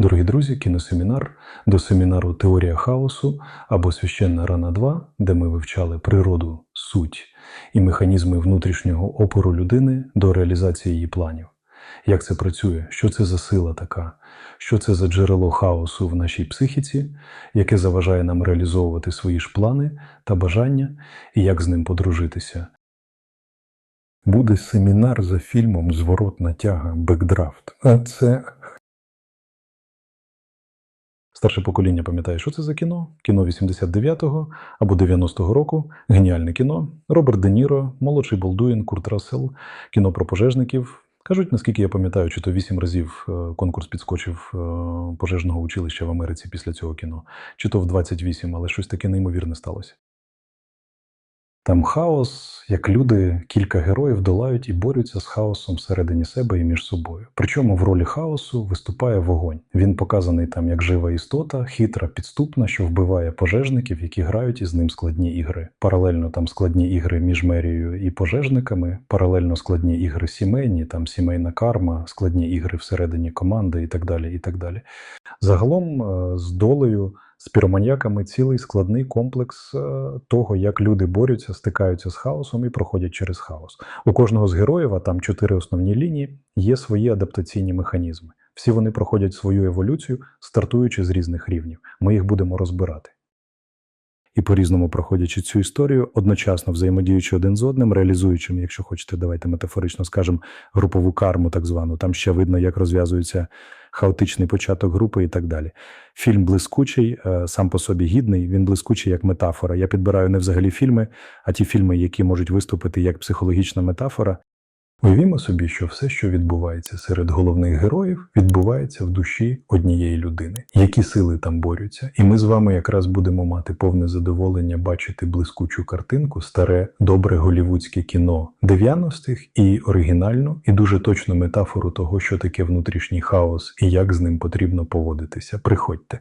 Дорогі друзі, кіносемінар до семінару Теорія хаосу або Священна рана 2, де ми вивчали природу, суть і механізми внутрішнього опору людини до реалізації її планів. Як це працює? Що це за сила така? Що це за джерело хаосу в нашій психіці, яке заважає нам реалізовувати свої ж плани та бажання, і як з ним подружитися? Буде семінар за фільмом Зворотна тяга Бекдрафт. А це Старше покоління пам'ятає, що це за кіно? Кіно 89-го або 90-го року. Геніальне кіно. Роберт Де Ніро, молодший Болдуїн, Курт Рассел, кіно про пожежників. Кажуть, наскільки я пам'ятаю, чи то вісім разів е, конкурс підскочив е, пожежного училища в Америці після цього кіно, чи то в 28, але щось таке неймовірне сталося. Там хаос, як люди, кілька героїв долають і борються з хаосом всередині себе і між собою. Причому в ролі хаосу виступає вогонь. Він показаний там як жива істота, хитра, підступна, що вбиває пожежників, які грають із ним складні ігри. Паралельно там складні ігри між мерією і пожежниками, паралельно складні ігри сімейні, там сімейна карма, складні ігри всередині команди і так далі. І так далі. Загалом е, з долею з піроманьяками цілий складний комплекс е, того, як люди борються, стикаються з хаосом і проходять через хаос. У кожного з героїв, а там чотири основні лінії, є свої адаптаційні механізми. Всі вони проходять свою еволюцію, стартуючи з різних рівнів. Ми їх будемо розбирати. І по-різному проходячи цю історію, одночасно взаємодіючи один з одним, реалізуючи, якщо хочете, давайте метафорично скажемо, групову карму, так звану. Там ще видно, як розв'язується хаотичний початок групи і так далі. Фільм блискучий, е, сам по собі гідний. Він блискучий як метафора. Я підбираю не взагалі фільми, а ті фільми, які можуть виступити як психологічна метафора. Уявімо собі, що все, що відбувається серед головних героїв, відбувається в душі однієї людини. Які сили там борються? І ми з вами якраз будемо мати повне задоволення бачити блискучу картинку, старе, добре голівудське кіно 90-х і оригінальну, і дуже точну метафору того, що таке внутрішній хаос і як з ним потрібно поводитися. Приходьте.